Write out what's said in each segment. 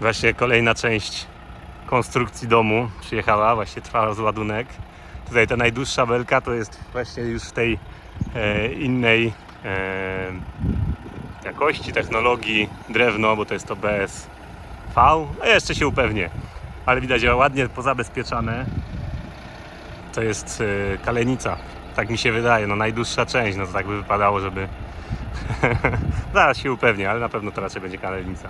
Właśnie kolejna część konstrukcji domu przyjechała, właśnie trwa rozładunek. Tutaj ta najdłuższa belka to jest właśnie już w tej e, innej e, jakości, technologii, drewno, bo to jest to BSV. A jeszcze się upewnię, ale widać, ładnie pozabezpieczane. To jest e, kalenica, tak mi się wydaje, no najdłuższa część, no to tak by wypadało, żeby Zaraz się upewnię, ale na pewno to raczej będzie kalenica.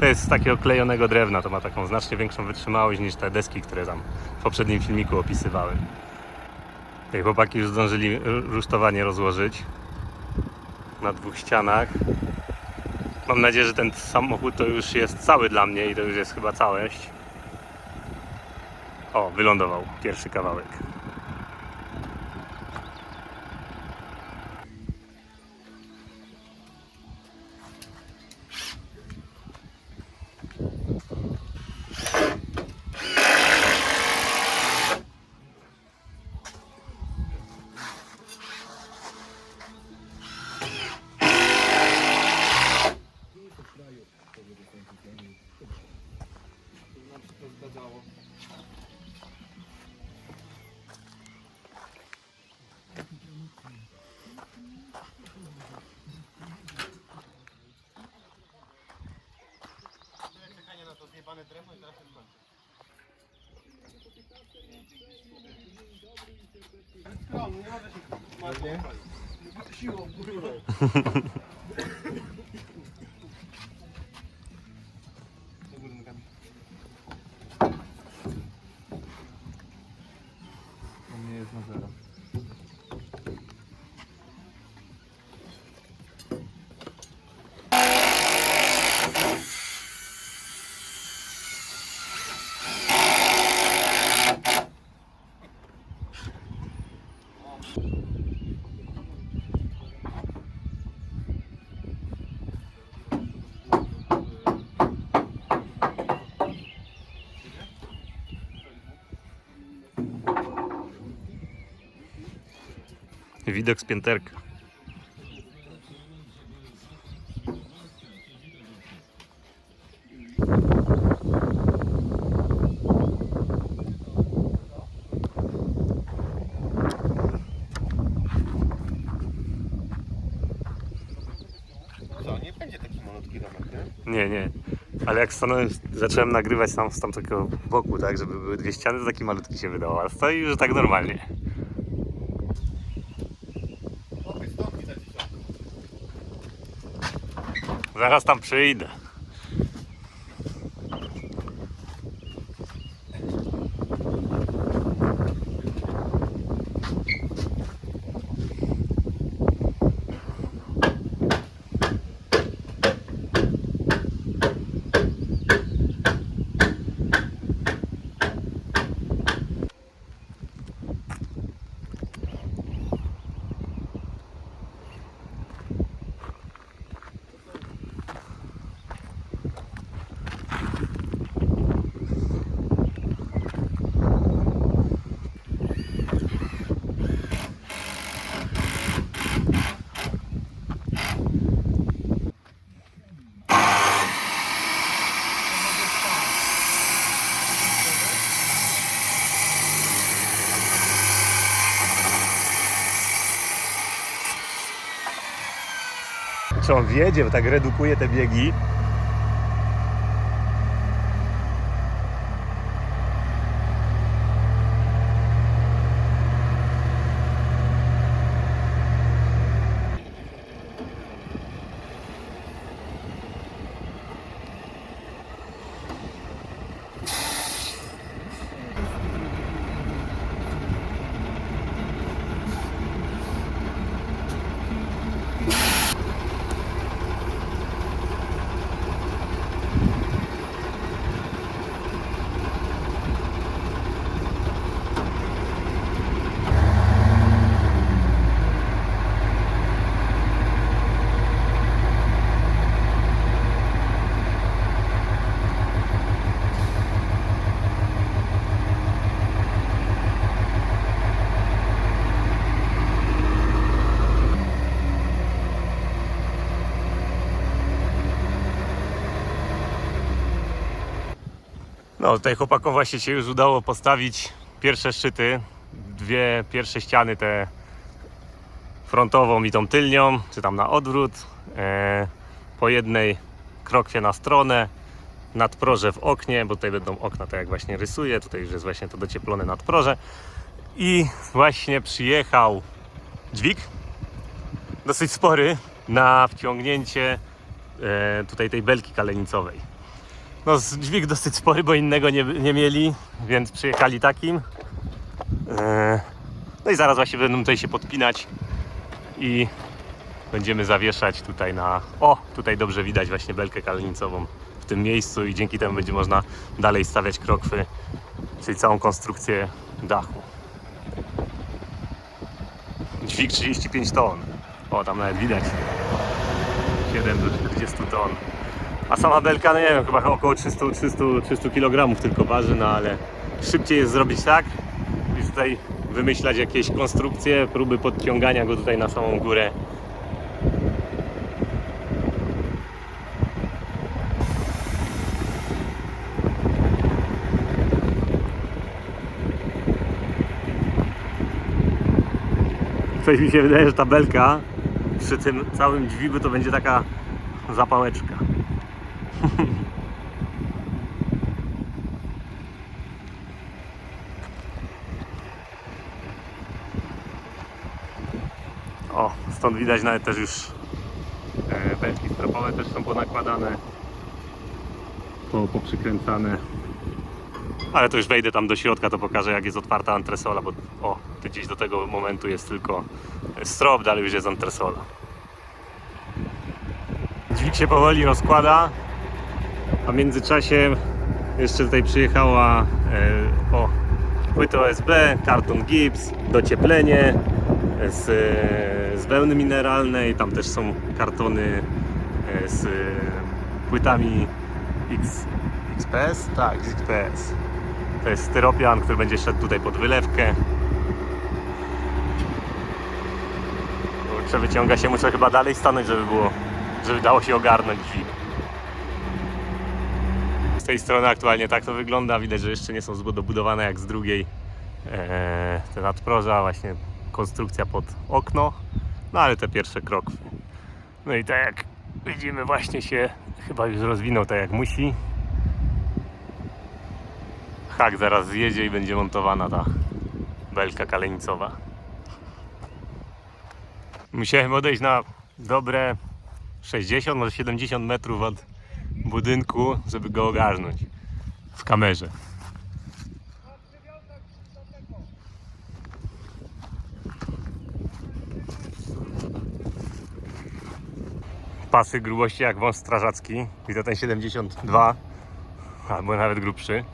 To jest z takiego klejonego drewna, to ma taką znacznie większą wytrzymałość niż te deski, które tam w poprzednim filmiku opisywałem. Tutaj chłopaki już zdążyli ru- rusztowanie rozłożyć na dwóch ścianach. Mam nadzieję, że ten samochód to już jest cały dla mnie i to już jest chyba całość. O, wylądował pierwszy kawałek. Хіба не треба і зараз відкончить? Widok z pięterka. Co, nie będzie taki malutki domek, nie? Nie, nie. Ale jak stanąłem, zacząłem nagrywać tam z tamtego boku, tak, żeby były dwie ściany, to taki malutki się wydawał, a stoi już tak normalnie. Chłopie, stąd widać dziesiątkę. Zaraz tam przyjdę. Czy on wiedzie, bo tak redukuje te biegi. No, tutaj chłopakom właśnie się już udało postawić pierwsze szczyty. Dwie pierwsze ściany, te frontową i tą tylnią, czy tam na odwrót. E, po jednej krokwie na stronę, nadproże w oknie, bo tutaj będą okna, tak jak właśnie rysuję. Tutaj już jest właśnie to docieplone nadproże. I właśnie przyjechał dźwig, dosyć spory, na wciągnięcie e, tutaj tej belki kalenicowej. No, dźwig dosyć spory, bo innego nie, nie mieli, więc przyjechali takim. E, no i zaraz właśnie będą tutaj się podpinać i będziemy zawieszać tutaj na. O, tutaj dobrze widać właśnie belkę kalenicową w tym miejscu i dzięki temu będzie można dalej stawiać krokwy, czyli całą konstrukcję dachu. Dźwig 35 ton. O, tam nawet widać. 7 do 40 ton. A sama belka, no nie wiem, chyba około 300, 300, 300 kg tylko waży, no ale szybciej jest zrobić tak, niż tutaj wymyślać jakieś konstrukcje, próby podciągania go tutaj na samą górę. Coś mi się wydaje, że ta belka przy tym całym dźwigu to będzie taka zapałeczka. O, stąd widać nawet też już e, belki stropowe też są ponakładane, po, poprzykręcane. Ale to już wejdę tam do środka, to pokażę jak jest otwarta antresola, bo o, tu gdzieś do tego momentu jest tylko strop, dalej już jest antresola. Dźwig się powoli rozkłada, a w międzyczasie jeszcze tutaj przyjechała e, o, płyta OSB, karton gips, docieplenie z, z wełny mineralnej, tam też są kartony e, z płytami X, XPS? Tak, XPS. To jest styropian, który będzie szedł tutaj pod wylewkę. Kurczę, wyciąga się, muszę chyba dalej stanąć, żeby było, żeby dało się ogarnąć dźwig. Tej strony aktualnie tak to wygląda. Widać, że jeszcze nie są dobudowane jak z drugiej. Eee, te nadproża, właśnie konstrukcja pod okno. No ale te pierwsze krokwy. No i tak jak widzimy, właśnie się chyba już rozwinął tak jak musi. Hak zaraz zjedzie i będzie montowana ta belka kalenicowa. Musiałem odejść na dobre 60, może 70 metrów od budynku, żeby go ogarnąć w kamerze. Pasy grubości jak wąs strażacki. Widzę ten 72 albo nawet grubszy.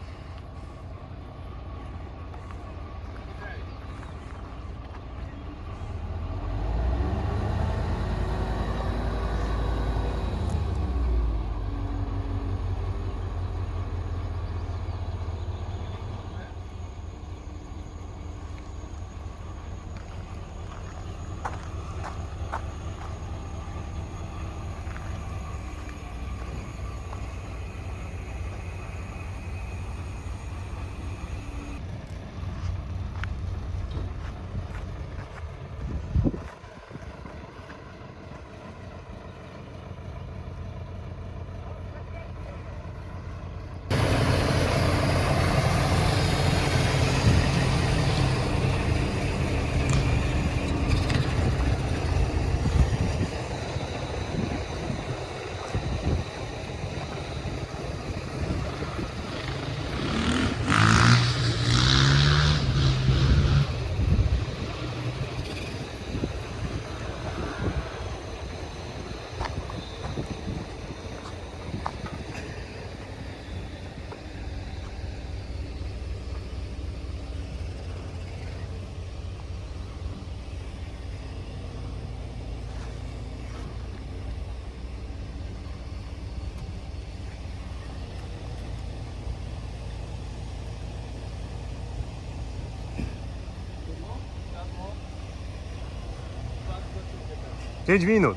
Pięć minut.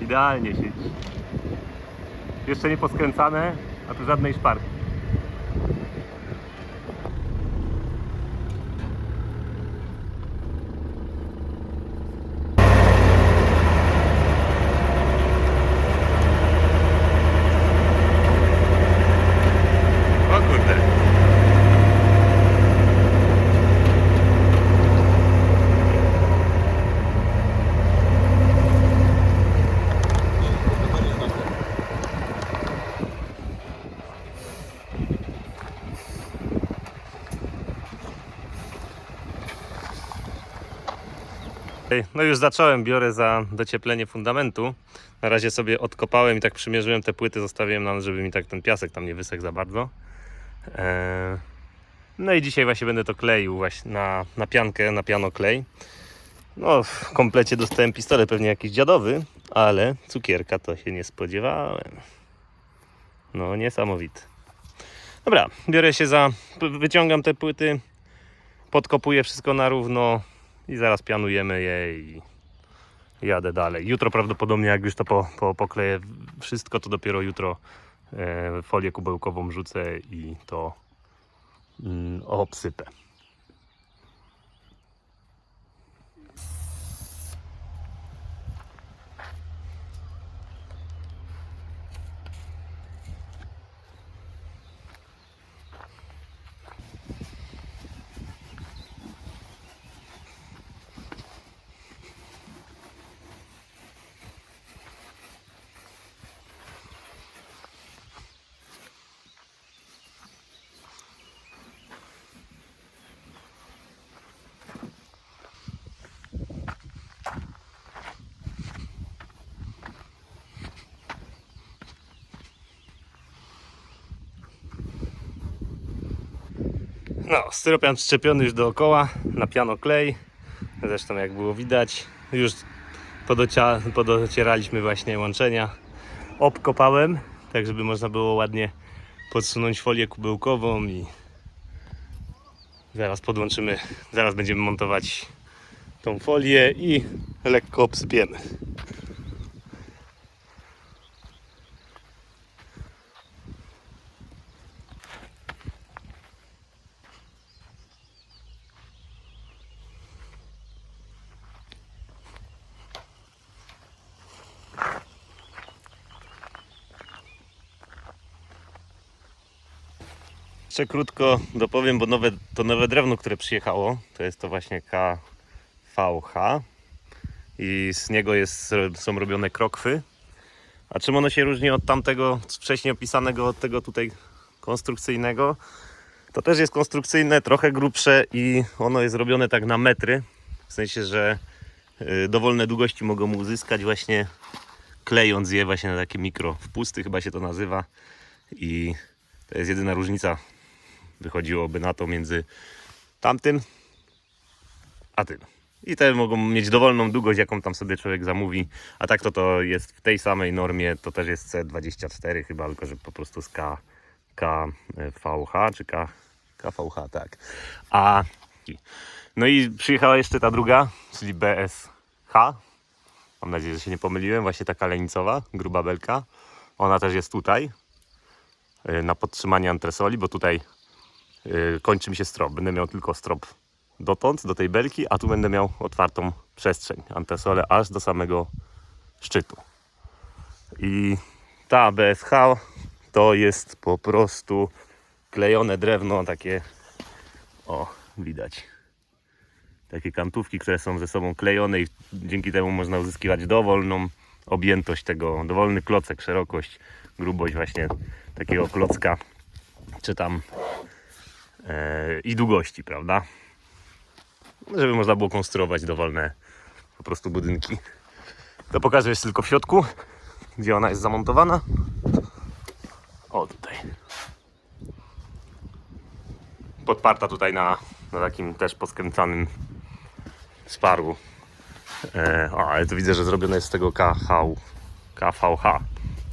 Idealnie siedzi. Jeszcze nie poskręcane, a tu żadnej szparki. No już zacząłem, biorę za docieplenie fundamentu. Na razie sobie odkopałem i tak przymierzyłem te płyty, zostawiłem nam, żeby mi tak ten piasek tam nie wysechł za bardzo. Eee, No i dzisiaj właśnie będę to kleił właśnie na, na piankę, na piano klej. No w komplecie dostałem pistolet, pewnie jakiś dziadowy, ale cukierka to się nie spodziewałem. No niesamowity. Dobra, biorę się za, wyciągam te płyty, podkopuję wszystko na równo, i zaraz pianujemy je i jadę dalej. Jutro prawdopodobnie jak już to po, po, pokleję wszystko, to dopiero jutro e, folię kubełkową rzucę i to mm, obsypę. No, styropian przyczepiony już dookoła, na piano klej. Zresztą jak było widać, już podocieraliśmy właśnie łączenia. Obkopałem, tak żeby można było ładnie podsunąć folię kubełkową i zaraz podłączymy, zaraz będziemy montować tą folię i lekko obsypiemy. Jeszcze krótko dopowiem, bo nowe, to nowe drewno, które przyjechało, to jest to właśnie KVH i z niego jest, są robione krokwy. A czym ono się różni od tamtego wcześniej opisanego, od tego tutaj konstrukcyjnego? To też jest konstrukcyjne, trochę grubsze i ono jest robione tak na metry. W sensie, że y, dowolne długości mogą uzyskać właśnie klejąc je właśnie na takie mikro wpusty chyba się to nazywa. I to jest jedyna różnica wychodziłoby na to między tamtym a tym. I te mogą mieć dowolną długość, jaką tam sobie człowiek zamówi. A tak to to jest w tej samej normie, to też jest C24 chyba, tylko że po prostu z K, KVH czy K, KVH, tak. A no i przyjechała jeszcze ta druga, czyli BSH. Mam nadzieję, że się nie pomyliłem. Właśnie taka lenicowa, gruba belka. Ona też jest tutaj y, na podtrzymanie antresoli, bo tutaj kończy mi się strop. Będę miał tylko strop dotąd, do tej belki, a tu będę miał otwartą przestrzeń, antresolę aż do samego szczytu. I ta BSH to jest po prostu klejone drewno, takie o, widać. Takie kantówki, które są ze sobą klejone i dzięki temu można uzyskiwać dowolną objętość tego, dowolny klocek, szerokość, grubość właśnie takiego klocka, czy tam i długości, prawda? Żeby można było konstruować dowolne po prostu budynki. To pokażę jeszcze tylko w środku, gdzie ona jest zamontowana. O, tutaj. Podparta tutaj na, na takim też poskręcanym sparu. E, o, ale tu widzę, że zrobione jest z tego KV, KVH.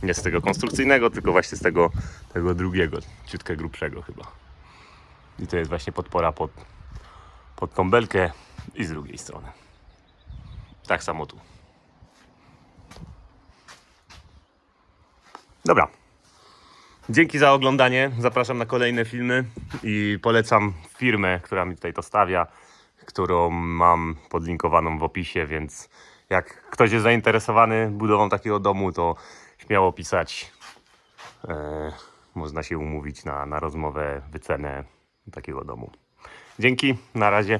Nie z tego konstrukcyjnego, tylko właśnie z tego, tego drugiego, ciutkę grubszego chyba. I to jest właśnie podpora pod, pod tą belkę i z drugiej strony. Tak samo tu. Dobra, Dzięki za oglądanie. Zapraszam na kolejne filmy i polecam firmę, która mi tutaj to stawia, którą mam podlinkowaną w opisie, więc jak ktoś jest zainteresowany budową takiego domu, to śmiało pisać. E, można się umówić na, na rozmowę, wycenę takiego domu. Dzięki, na razie.